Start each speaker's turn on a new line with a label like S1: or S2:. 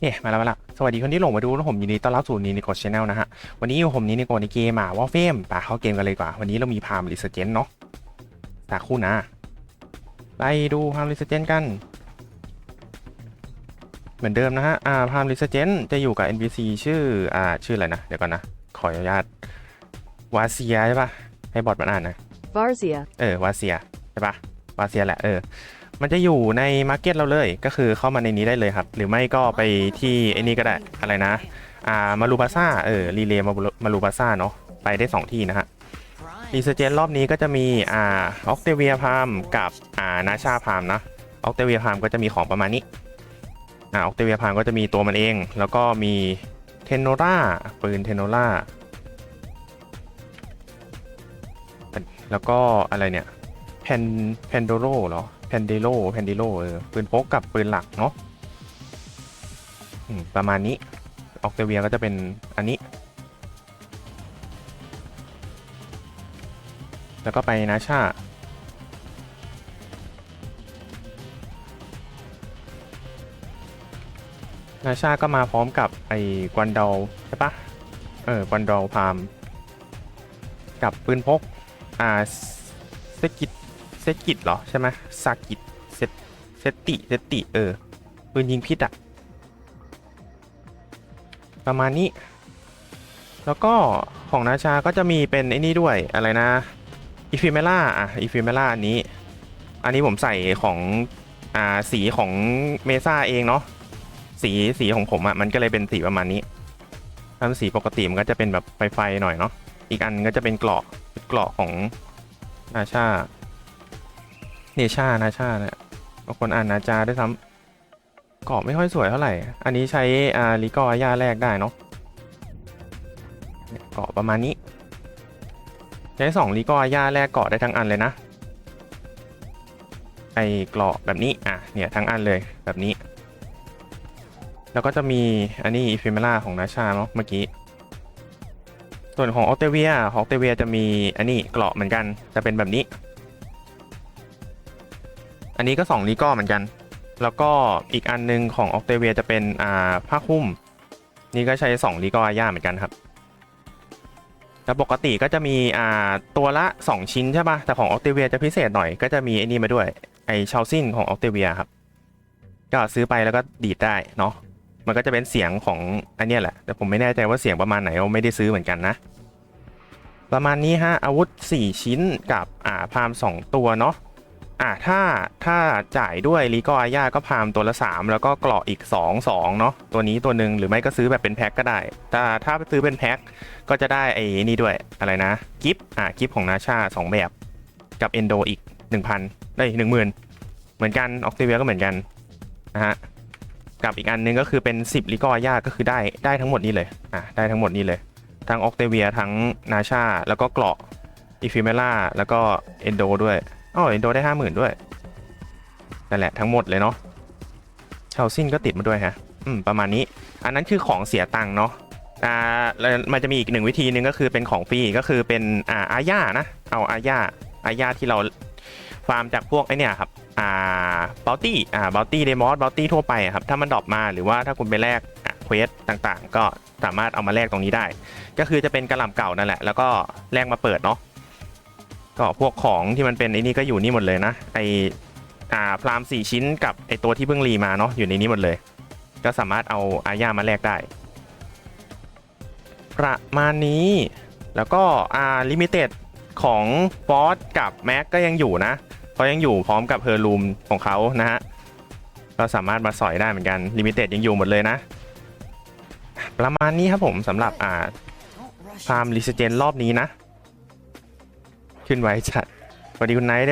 S1: เอ๊ะมาแล้วมาแล้วสวัสดีคนที่หลงมาดูนะผมยินดีต้อนรับสู่นีนิโกชแนลนะฮะ วันนี้อยู่ผมนีนิโกในเกมอะวอลเฟมป่าเข้าเกมกันเลยดีกว่า วันนี้เรามีพามลิสเจนเนาะตาคู่นะ ไปดูพามลิสเจนกัน เหมือนเดิมนะฮะ อ่าพามลิสเจนจะอยู่กับ NPC ชื่อ อ่า ชื่ออะไรนะ เดี๋ยวก่อนนะ ขออนุญาตวาเซียใช่ปะให้บอทมันอ่านนะ
S2: Varzia,
S1: เออวาเซียใช่ปะวาเซียแหละ เออ มันจะอยู่ในมาร์เก็ตเราเลย ก็คือเข้ามาในนี้ได้เลยครับ หรือไม่ก็ไปที่ไอ้นี่ก็ได้อะไรนะ อ่ามารูบาซ่าเออรีเลย์มามารูบาซ่าเนาะไปได้ 2 ที่นะฮะรีเซเจนรอบนี้ก็จะมีอ่าออกเตเวียพามกับอ่านาชาพามนะออกเตเวียพามก็จะมีของประมาณนี้อ่าออกเตเวียพามก็จะมีตัวมันเอง แล้วก็มีเทนโนราปืนเทนโนราแล้วก็อะไรเนี่ยแพนแพนโดโรเหรอ แพนเดโลแพนเดโลเออปืนพกกับปืนหลักเนาะอืมประมาณนี้ ออกเตเวียก็จะเป็นอันนี้ แล้วก็ไปนาชานาชาก็มาพร้อมกับไอ้กวันดอลใช่ปะเออกวันดอลพาม กับปืนพก อ่าเซกิต เซกิตเหรอ ใช่ไหมซากิตเซเซติเซติ เออปืนยิงพิษอะประมาณนี้ แล้วก็ของนาชาก็จะมีเป็นไอ้นี่ด้วยอะไรนะอีฟิเมล่าอะอีฟิเมล่าอันนี้ อันนี้ผมใส่ของอ่าสีของเมซ่าเองเนาะสีสีของผมอะ่ะมันก็เลยเป็นสีประมาณนี้ถ้าเป็นสีปกติมันก็จะเป็นแบบไฟไฟๆหน่อยเนาะอีกอันก็จะเป็นเกราะเกราะของนาชา เนชานาชาเนี่ยบางคนอ่านนาจาด้วยซ้ำเกราะไม่ค่อยสวยเท่าไหร่ อันนี้ใช้อาลิกออาญาแรกได้เนาะเกาะประมาณนี้ ใช้สองลีก็อาญาแลกเกาะได้ทั้งอันเลยนะ ไอเกาะแบบนี้ อะ เนี่ยทั้งอันเลยแบบนี้ แล้วก็จะมีอันนี้อีฟิเมล่าของนาชาเนาะเมื่อกี้ ส่วนของออเตเวียของออเตเวียจะมีอันนี้เกราะเหมือนกัน จะเป็นแบบนี้ อันนี้ก็สองลีก็เหมือนกัน แล้วก็อีกอันนึงของออกเตเวียจะเป็นอ่าผ้าคลุ้มนี่ก็ใช้สองลีก็อาญาเหมือนกันครับ แล้วปกติก็จะมีอ่าตัวละ 2 ชิ้นใช่ปะ่ะ แต่ของออ t เตเวียจะพิเศษหน่อย ก็จะมีไอ้นี่มาด้วย ไอชาวซินของออ t เตเวียครับ ก็ซื้อไปแล้วก็ดีดได้เนาะ มันก็จะเป็นเสียงของอันนี้แหละ แต่ผมไม่แน่ใจว่าเสียงประมาณไหนเราไม่ได้ซื้อเหมือนกันนะ ประมาณนี้ฮะ อาวุธ 4 ชิ้นกับอ่าพาม 2 ตัวเนาะ อ่าถ้าถ้าจ่ายด้วยลีกอาญาก็พามตัวละ 3 แล้วก็เกราะอีก 2 2 เนาะตัวนี้ตัวหนึ่งหรือไม่ก็ซื้อแบบเป็นแพ็คก็ได้ แต่ถ้าซื้อเป็นแพ็คก็จะได้ไอ้นี่ด้วยอะไรนะ กิฟต์อะกิฟต์ของนาชา 2 แบบ กับเอนโดอีก 1,000 ได้หนึ่งหมื่นเหมือนกันออกเตเวียก็เหมือนกันนะฮะกับอีกอันนึงก็คือเป็น 10ลิกอยาก็คือได้ได้ทั้งหมดนี้เลยอะได้ทั้งหมดนี้เลย ทั้งออกเตเวียทั้งนาชาแล้วก็เกราะอีฟิเมล่าแล้วก็เอนโดด้วย อ๋อเอนโดได้50,000ด้วย นั่นแหละทั้งหมดเลยเนาะชาวซินก็ติดมาด้วยฮะ อืม ประมาณนี้ อันนั้นคือของเสียตังค์เนาะ อ่าแล้วมันจะมีอีกหนึ่งวิธีหนึ่งก็คือเป็นของฟรีก็คือเป็นอ่าอาญานะ เอาอาญาอาญาที่เราฟาร์มจากพวกไอเนี่ยครับ อ่าบัลตี้อ่าบัลตี้เดมอสบัลตี้ทั่วไปอะครับ ถ้ามันดรอปมาหรือว่าถ้าคุณไปแลกเควสต่างๆ ก็สามารถเอามาแลกตรงนี้ได้ ก็คือจะเป็นกระหล่ำเก่านั่นแหละ แล้วก็แลกมาเปิดเนาะ ก็พวกของที่มันเป็นไอ้นี่ก็อยู่นี่หมดเลยนะไออ่าพรามสี่ชิ้นกับไอตัวที่เพิ่งรีมาเนาะอยู่ในนี้หมดเลย ก็สามารถเอาอาญามาแลกได้ ประมาณนี้แล้วก็อ่าลิมิเต็ดของฟอสกับแม็กก็ยังอยู่นะเขายังอยู่พร้อมกับเฮอร์ลูมของเขานะฮะก็สามารถมาสอยได้เหมือนกันลิมิเต็ดยังอยู่หมดเลยนะ ประมาณนี้ครับผมสำหรับอ่าฟาร์มลิสเจนรอบนี้นะ ขึ้นไว้จัดสวัสดีคุณไนท์ด้วย